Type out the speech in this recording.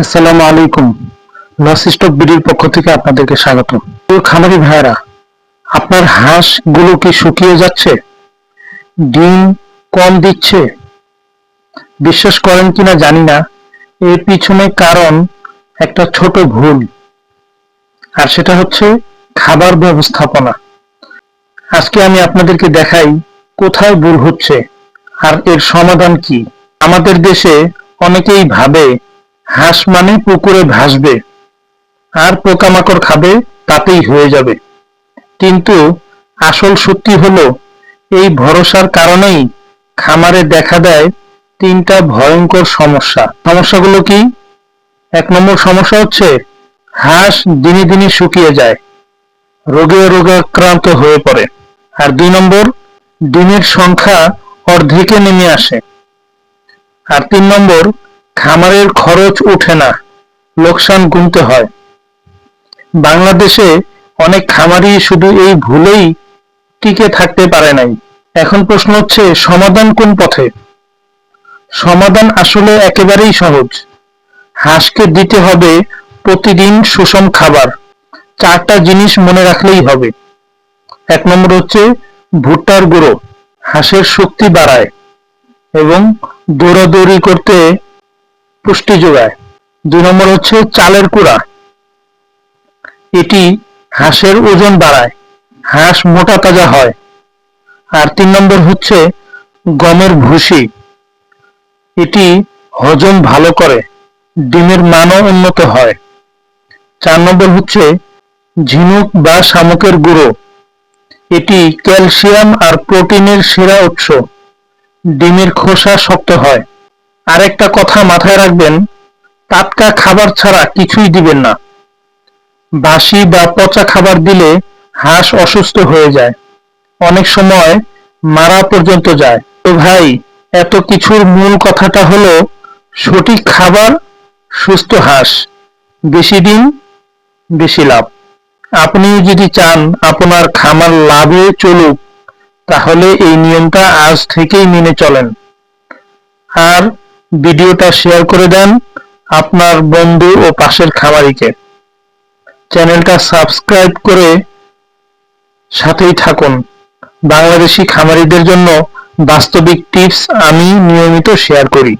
আসসালামু আলাইকুম। Loss stock বিডির পক্ষ থেকে আপনাদেরকে স্বাগত। খামারি ভাইয়েরা, আপনার হাঁসগুলো কি শুকিয়ে যাচ্ছে? ডিম কম দিচ্ছে? বিশ্বাস করেন জানি না। এর পিছনে কারণ একটা ছোট ভুল। আর সেটা হচ্ছে খাবার ব্যবস্থাপনা। আজকে আমি আপনাদেরকে দেখাই কোথায় ভুল হচ্ছে আর এর সমাধান কি। আমাদের দেশে অনেকেই ভাবে হাঁস মানে পুকুরে ভাসবে। আর পোকামাকড় খাবে, তাতেই হয়ে যাবে। কিন্তু আসল সত্যি হলো, এই ভরসার কারণেই খামারে দেখা দেয় তিনটা ভয়ঙ্কর সমস্যা। সমস্যাগুলো কি? এক নম্বর সমস্যা হচ্ছে, হাঁস দিনে দিনে শুকিয়ে যায় রোগে রোগাক্রান্ত হয়ে পড়ে। আর দুই নম্বর, ডিমের সংখ্যা অর্ধেকে নেমে আসে। আর তিন নম্বর খামারের খরচ ওঠে না, লোকসান গুনতে হয়। বাংলাদেশে অনেক খামারি শুধু এই ভুলেই টিকে থাকতে পারে নাই। এখন প্রশ্ন হচ্ছে, সমাধান কোন পথে? সমাধান আসলে একেবারেই সহজ। হাঁসকে দিতে হবে প্রতিদিন সুষম খাবার। চারটা জিনিস মনে রাখলেই হবে। এক নম্বর হচ্ছে, ভুট্টার গুঁড়ো। হাঁসের শক্তি বাড়ায় এবং দৌড়াদৌড়ি করতে পুষ্টি যোগায়। দুই নম্বর হচ্ছে চালের কুড়া। এটি হাঁসের ওজন বাড়ায়। হাঁস মোটা তাজা হয়। আর তিন নম্বর হচ্ছে গমের ভুসি। এটি হজম ভালো করে। ডিমের মানও উন্নত হয়। চার নম্বর হচ্ছে ঝিনুক বা শামুকের গুঁড়ো। এটি ক্যালসিয়াম আর প্রোটিনের সেরা উৎস। ডিমের খোসা শক্ত হয়। আরেকটা কথা মাথায় রাখবেন, টাটকা খাবার ছাড়া কিছুই দিবেন না। বাসি বা পচা খাবার দিলে হাঁস অসুস্থ হয়ে যায়। অনেক সময় মারা পর্যন্ত যায়। তো ভাই, এত কিছুর মূল কথাটা হলো সঠিক খাবার, সুস্থ হাঁস। বেশি দিন বেশি লাভ। আপনি যদি চান আপনার খামার লাভে চলুক, তাহলে এই নিয়মটা আজ থেকেই মেনে চলেন। আর ভিডিওটা শেয়ার করে দেন আপনার বন্ধু ও পাশের খামারিকে। চ্যানেলটা সাবস্ক্রাইব করে সাথেই থাকুন। বাংলাদেশি খামারিদের জন্য বাস্তবিক টিপস আমি নিয়মিত শেয়ার করি।